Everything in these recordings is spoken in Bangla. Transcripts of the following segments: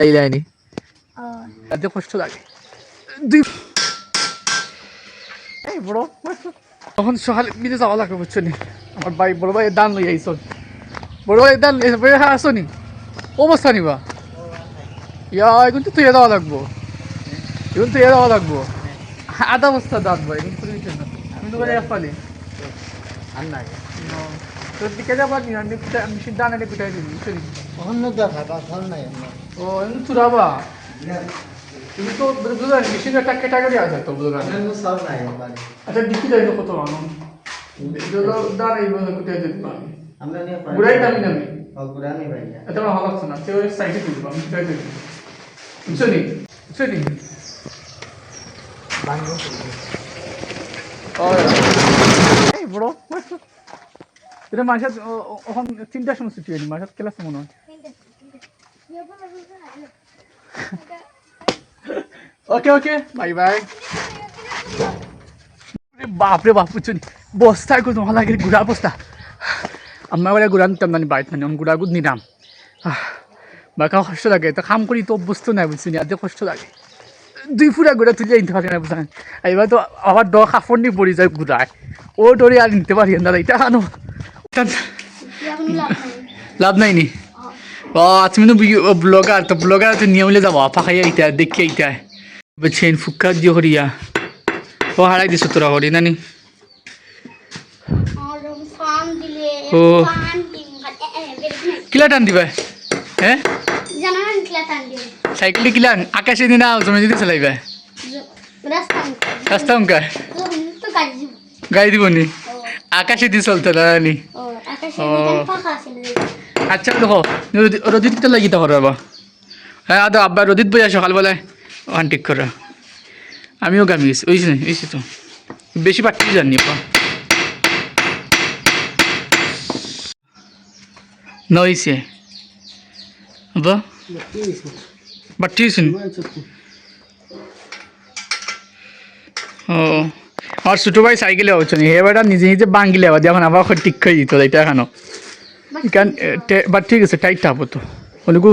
এই লাইনি এতে কষ্ট লাগে দুই এই বড় তখন সকালে মিলে যাওয়া লাগে বুঝছ নি আমার ভাই বড় ভাই দান লই আইসন বড় ভাই দান হ্যাঁ আসো নি অবস্থা নিবা ইয়া এখন তো তুই যাওয়া লাগবো এখন তুই যাওয়া লাগবো আধা বস্তা দান ভাই আমি তো পালি আর নাই তোর দিকে যাব নি আমি আমি সিদ্ধা আনালে পিঠাই দিবি নি অন্য দরকার বা ফল নাই আমার ও তুরাবা তুমি তো বুঝলেন টাকা টাকা দেওয়া যায় তো বুঝলেন সব নাই আচ্ছা ডিকি যাই তো কত মানুষ দাঁড়াই বলে কোথায় যেতে পারি আমরা নিয়ে ঘুরাই দামি নামি ও ভাই এটা আমার ভালো লাগছে না সে ওই সাইডে তুলবো আমি কোথায় যেতে বুঝছ নি বুঝছ নি বাংলা এই বড় এটা মাসাত ওখান তিনটার সময় ছুটি হয়নি মাসাত ক্লাস মনে হয়। Okay okay, bye bye. বাপরে বাপ বুঝছ নি? বস্তায় কোনো ভালো লাগে, গুড়া বস্তা। আমার বাড়ি গুড়া নিতাম মানে বাড়িতে মানে গুড়া গুড় নিলাম। বাকা কষ্ট লাগে, তো কাম করি তো অভ্যস্ত নাই, বুঝছি নি? কষ্ট লাগে। দুই ফুটা গুড়া তুলে নিতে পারি না বুঝলেন এবার তো আবার দ কাপড় নিয়ে পড়ে যায় গুড়ায়। ও ডরে আর নিতে পারি না এটা আনো। লাভ নাই নি ও তুমি তো ব্লগার তো ব্লগার তো নিয়মলে যাব। ফাঁকাইয়া ইটা দেখি ইটা চেন ফুকা দিয়ে করিয়া ও হারাই দিছো তোরা করি নানি? ও। কিলা টান দিবা? হ্যাঁ না কিলা আকাশে দিনা জমে যদি চালাইবা? রাস্তা গাড়ি দিব নি? আকাশে দিয়ে চলতে আছে আচ্ছা দেখো রোদিত তো লাগিতে করবা হ্যাঁ আদা আব্বা রোদিত বইয়া সকালবেলায় ওখান ঠিক করা। আমিও গামি গেছি ওইছি না ওইছি তো। বেশি পাঠি জানি আপা না ওইছে আব্বা। বাটি ও। আমার ছোটো ভাই সাইকেলে হচ্ছে না। এবারটা নিজে নিজে বাঙ্গিলে আবার যখন আবার ঠিক করে দিত এটা এখানো। কারণ বাট ঠিক আছে টাইট হব তো। অনেকু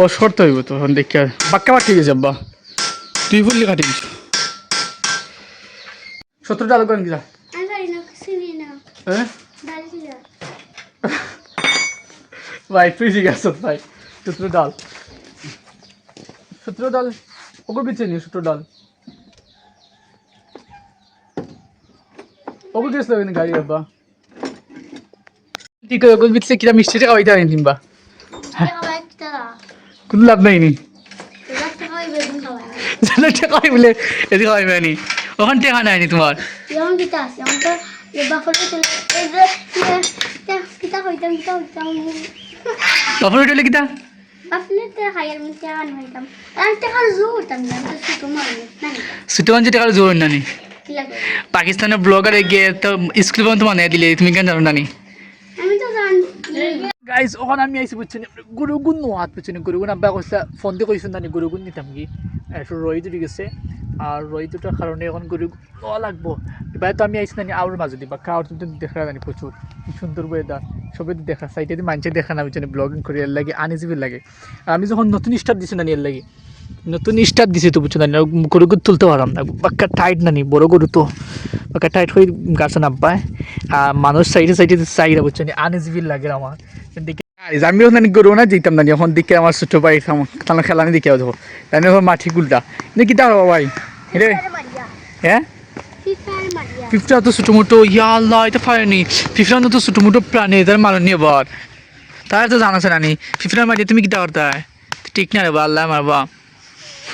ও শর্ত হইব তো এখন দেখি আর। বাক্কা বাট ঠিক আছে আব্বা তুই বললি কাটি দিছ সত্তর টাকা করেন হ্যাঁ? ভাই তুই ঠিক আছে ভাই। সত্তর ডাল। সত্তর ডাল ওগুলো বেছে নিও সত্তর ডাল। বেচলে কিরা মিষ্টি টাকা হইতে দিনবা কোনো লাভ নাই নি জানো টাকা হয় বলে এদিকে হয়। ওখান টাকা নাই নি। তোমার যেমন কিতা আছে আমার তো এ বাফলে চলে এই যে কিতা কিতা হইতাম কিতা হইতাম তখন উঠলে কিতা? বাফলে তে খাইয়ার মধ্যে আন হইতাম আর টাকার জোর না। তো পাকিস্তানের ব্লগারে গিয়ে তো স্কুল পর্যন্ত মানে দিলে তুমি কেন জানো নানি? আমি তো গাইজ ওখানে আমি আইসি বুঝছি গুরুগুণ নোয়াত বুঝছি গুরুগুণ আব্বা কইসা ফোন দিয়ে কইছেন নানি গুরুগুণ নিতাম কি? একটু রই দুটি গেছে আর রই দুটার কারণে এখন গরু নোয়া লাগবো। এবার তো আমি আইসি নানি আউর মাঝে দিবা কাউর তুমি দেখা জানি প্রচুর কি সুন্দর ওয়েদার সবাই তো দেখা দিয়ে মানুষের দেখা না বুঝছি ব্লগিং করে এর লাগে আনইজিবি লাগে। আর আমি যখন নতুন স্টার্ট দিছি নানি এর লাগে নতুন স্টার্ট দিছি তো বুঝছ নানি গরু গরু তুলতে পারলাম না। বাক্কা টাইট নানি বড় গরু তো। বাক্কা টাইট হয়ে গাছ নাব্বায় আর মানুষ সাইডে সাইডে চাইরা বুঝছ নি আনইজিবি লাগে আমার। দেখে। আমিও নানি গরু না যেতাম নানি এখন দেখে আমার ছোট ভাই তাহলে খেলানি দেখে যাব। তাই এখন মাটি গুলটা। কিন্তু কিতা হব ভাই? রে হ্যাঁ? মারিয়া। ফিফটা তো ছোটো মোটো ইয়া আল্লাহ এটা পারেনি ফিফটা তো ছোটো মোটো প্রাণী এদের মারনি আবার তারা তো জানাছে নানি ফিফটার মারি তুমি কিতা করতে হয় ঠিক না রে বা আল্লাহ মারবা।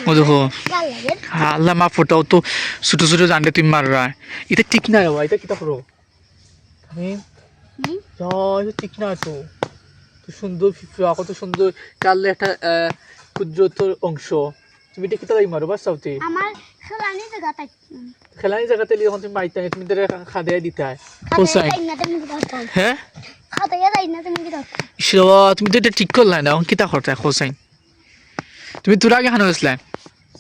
ও দেখো আল্লাহ মা ফোটাও তো ছোটো ছোটো জানলে তুমি মারবা। এটা ঠিক না এটা কিতা করো? এটা ঠিক না তো। তো সুন্দর ফিফা কত সুন্দর কালে একটা আহ, ক্ষুদ্রতর অংশ। তুমি এটা কিতা মারো বা সাউতে খেলানি জায়গা জায়গাতে লিয়ে তুমি মাইতে তুমি তাদের খাদে দিতে। হয়? তুমি তো এটা ঠিক করলে না এখন কিতা করতে হোসাইন তুমি তোর আগে গেছিলাম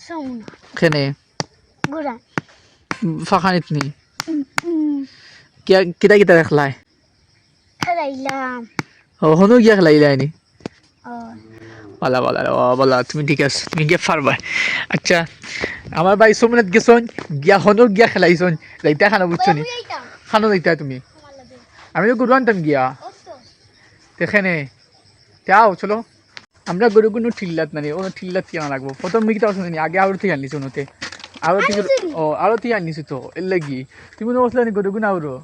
সমুনা কেনে? ফাঁকানিত নি? কিতা কিতা দেখলাই ও হনো গিয়া খেলাইলাই নি বলা বলা বলা তুমি ঠিক আছে তুমি গিয়ে পারবা আচ্ছা আমার ভাই সোমনাথ গেছন গিয়া হনো গিয়া খেলাইছন লাইতা খানা বুঝছ নি? খানো লাইতা তুমি? আমি তো গরু আনতাম গিয়া। তো এখানে যাও চলো। আমরা গরু কোনো ঠিল্লাত না ও ঠিল্লাত কেনা লাগবো? প্রথম মিকিটা অসুবিধা নেই আগে আরও থেকে আনিছো নতে আরও থেকে ও আরও থেকে আনিছো তো এর লাগি তুমি তো বসলে গরু গুণ আরও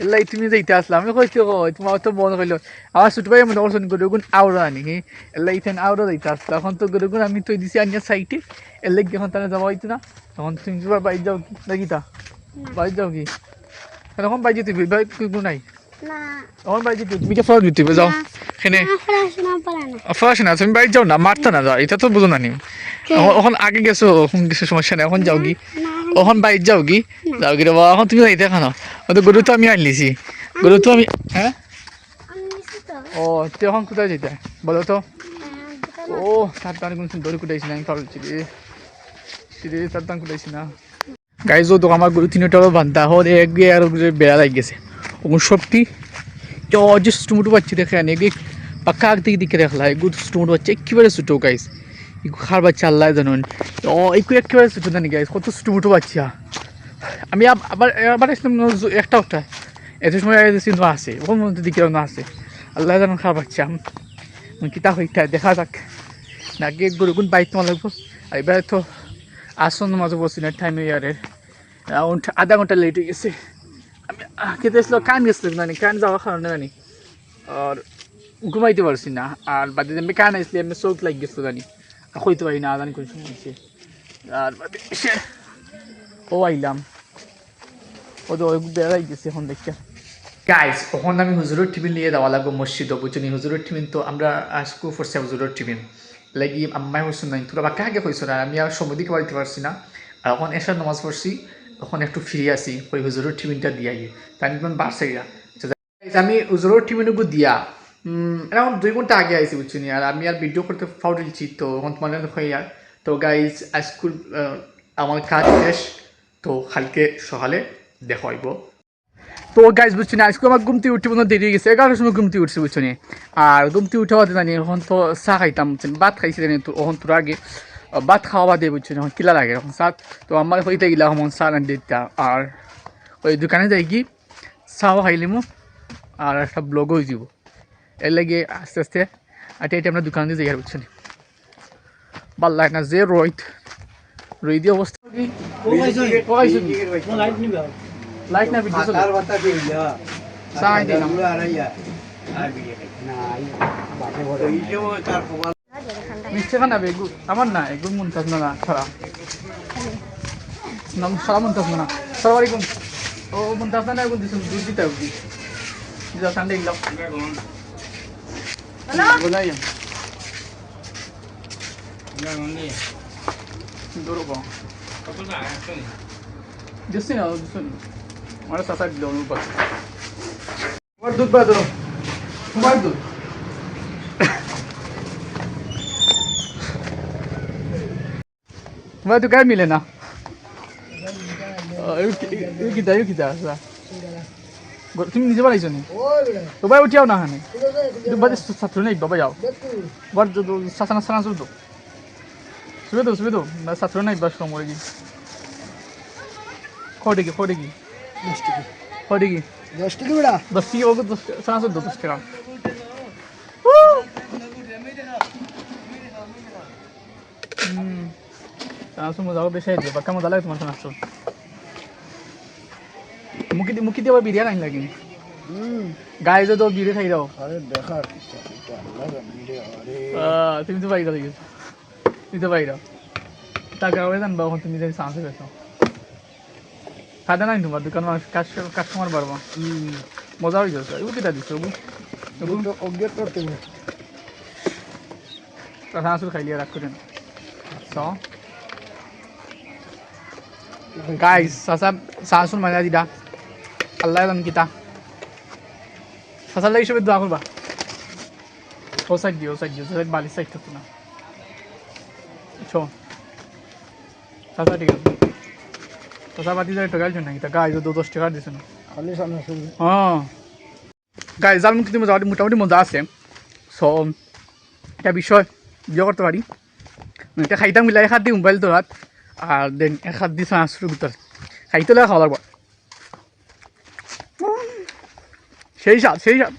লাগি তুমি যাইতে আসলাম আমি কইছি ও তোমার তো মনে করল আমার ছোট ভাই মনে করছেন গরু গুণ আউরো আনি হি। লাগি তেন আউরো যাইতে আসলো এখন তো গরু গুণ আমি তো দিছি আনিয়া সাইটে এর লাগি এখন তাহলে যাওয়া হইতো না। তখন তুমি তোমার বাড়ি যাও কি? নাকি তা বাড়ি যাও কি? এখন বাড়ি যেতে বাড়ি কোনো নাই? না। এখন বাড়ি যেতে তুমি। কে ফল দিতে যাও। এখানে পড়াশোনা তুমি বাইরে যাও না মারতে না যাও এটা তো বুঝো না নি। এখন- এখন আগে গেছো এখন কিছু সমস্যা নেই এখন যাও কি এখন বাইরে যাও কি যাও কি বাবা এখন তুমি যাইতে খানো ও তো গরু তো আমি আনলিছি গরু তো আমি হ্যাঁ? ও তুই এখন কোথায় যেতে বলো তো। দোকানে ও তার তার কোনো দড়ি কুটাইছি না আমি পারছি রে। রে তার তার কুটাইছি না। গাই যো তো আমার গরু তিনটারও বান্ধা হল এক গিয়ে আর বেড়া লাগ গেছে। ওগুলো সবটি যে স্টুমুটু পাচ্ছি দেখে আনি এগুলি পাক্কা আগ দিকে দিকে রাখলা এগুলো স্টুমুটু পাচ্ছে একেবারে ছোটো গাইস এগুলো খার বাচ্চা আল্লাহ জানুন। ও এগুলো একেবারে ছোটো জানি গাইস কত স্টুমুটু বাচ্চা। আমি আবার আবার আসলাম একটা একটা এত সময় চিহ্ন আছে ওখান মধ্যে দিকে না আছে। আল্লাহ জানুন খার বাচ্চা। কিতা হইতা, দেখা যাক। নাকি গরু গুণ বাইক তোমার লাগবো। আর এবার তো আসন মাঝে বসি না টাইম ইয়ারের আধা ঘণ্টা লেট হয়ে গেছে। খেতে এসলো কান গেছিল মানে কান মানে আর ঘুমাইতে পারছি না, আর বাদে আমি কান আসলে আমি চোখ লাগ গেছিল জানি। আর হইতে পারি না আদান হয়েছে আর বাদে ও আইলাম। ও তো বেড়াই গেছে এখন দেখতে গাইস তখন আমি হুজুরের টিফিন নিয়ে যাওয়া লাগবো মসজিদ বুঝনি হুজুরের টিফিন তো আমরা আজকু ফরছে হুজুরের টিফিন। লাগি আম্মাই হইছো নাই, তোরা বাক্কা আগে হইছো না, আমি আর সময় দিকে পারছি না। আর এখন এসার নামাজ পড়ছি। তখন একটু ফ্রি আছি ওই হুজুরের টিফিনটা দিয়া তাই নিবেন বাড়ছে গিয়া। আমি হুজুরের টিফিনগুলো দিয়া এরাউন্ড দুই ঘণ্টা আগে আইছি বুঝছি আর আমি আর ভিডিও করতে ফাউ দিচ্ছি তো এখন তোমার হয়ে আর তো গাইজ আজকুল আমার কাজ শেষ, তো কালকে সকালে দেখা হইব। তো গাইজ বুঝছি না? আজকে আমার ঘুমতে উঠতে মনে দেরি হয়ে গেছে। এগারোটার সময় ঘুমতে উঠছে বুঝছ আর ঘুমতে উঠে হতে জানি, এখন তো চা খাইতাম ভাত খাইছি জানি, তো এখন তোর আগে ভাত খাওয়া বাদে বুঝছ এখন কিলা লাগে এখন চা তো আমার হইতে গেলে চা রান দিতা। আর ওই দোকানে যাই কি চাও খাইলিমু আর একটা ব্লগও হয়ে যাব। এর লাগে আস্তে আস্তে আর এটা আমরা দোকানে দিয়ে যাই আর বুঝছ নি। ভালো লাগে না যে রোহিত রোহিত অবস্থা কি লাইট না ভিডিও চলে চাই দিলাম মিষ্টি খানা বেগু আমার না এগুলো মনতাস না না, ছড়া। নাম ছড়া মনতাস না সালাম আলাইকুম। ও মনতাস না এগুলো দিছুন দুধ দিতে হবে। দিদা সান্ডে গেলাম বলাই দূর দিছি না দিছুন আমার তোমার দুধ বা তোমার দুধ? তোমার তো গায়ে মিলে না কিতা ইউ কিতা আসা তুমি নিজে বানাইছো নি তো ভাই উঠিয়াও না হানে বাদে ছাত্র নেই বাবা যাও বার সাসানা সানা শুধু শুবে তো শুবে তো ছাত্র নেই বাস কম কি কটে কি কটে কি কটে কি দশ টি ওকে দশ সানা শুধু দশ টাকা হুম বাক্কা মজা লাগে তোমার সানা শুধু মুখি দি মুখি দিয়ে আবার বিরিয়ানি আনি লাগি গায়ে তো বিড়ি খাই দাও। আহ, তুমি তো বাইরে গেছো। তুমি তো বাইরে। টাকা হয়ে জানবা এখন তুমি যদি চান্সে পেছো খাদা নাই তোমার দোকান মানুষ কাস্টমার বাড়বো। মজা হয়ে যাচ্ছে। এগুলো কিটা দিচ্ছ কথা আসল খাইলিয়ে রাখ করেন so guys sasa sasun mana tidak Allah dan kita. Sasa lagi দোয়া করবা ও সাইড দিও সাইড দিও সাইড বালি সাইড তো না ছো sasa ঠিক আছে sasa বাতি যায় টাকার জন্য এটা গাইজ দু টাকা দিছে না হ্যাঁ গাইজ আমি কিন্তু মজা মোটামুটি মজা আছে সো একটা বিষয় বিয়ে করতে পারি এটা খাইতাম মিলাই দিয়ে মোবাইল ধরাত আর দেন এক হাত দিয়ে সাঁসুর ভিতরে খাইতে লাগে খাওয়া লাগবো। সেই স্বাদ সেই স্বাদ।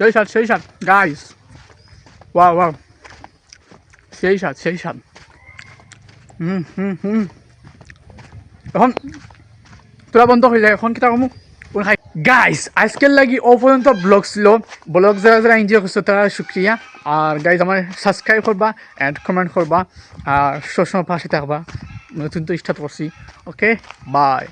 সেই স্বাদ সেই স্বাদ। গাইস ওয়াও ওয়াও সেই স্বাদ সেই স্বাদ। হুম হুম হুম। এখন তোরা বন্ধ হয়ে যায়, এখন কিতা কমু? খাই গাইস আজকের লাগি ও পর্যন্ত ব্লগ ছিল। ব্লগ যারা যারা এনজয় করছ তারা শুক্রিয়া আর গাইজ আমার সাবস্ক্রাইব করবা অ্যান্ড কমেন্ট করবা আর সবসময় পাশে থাকবা নতুন তো স্টার্ট করছি ওকে বাই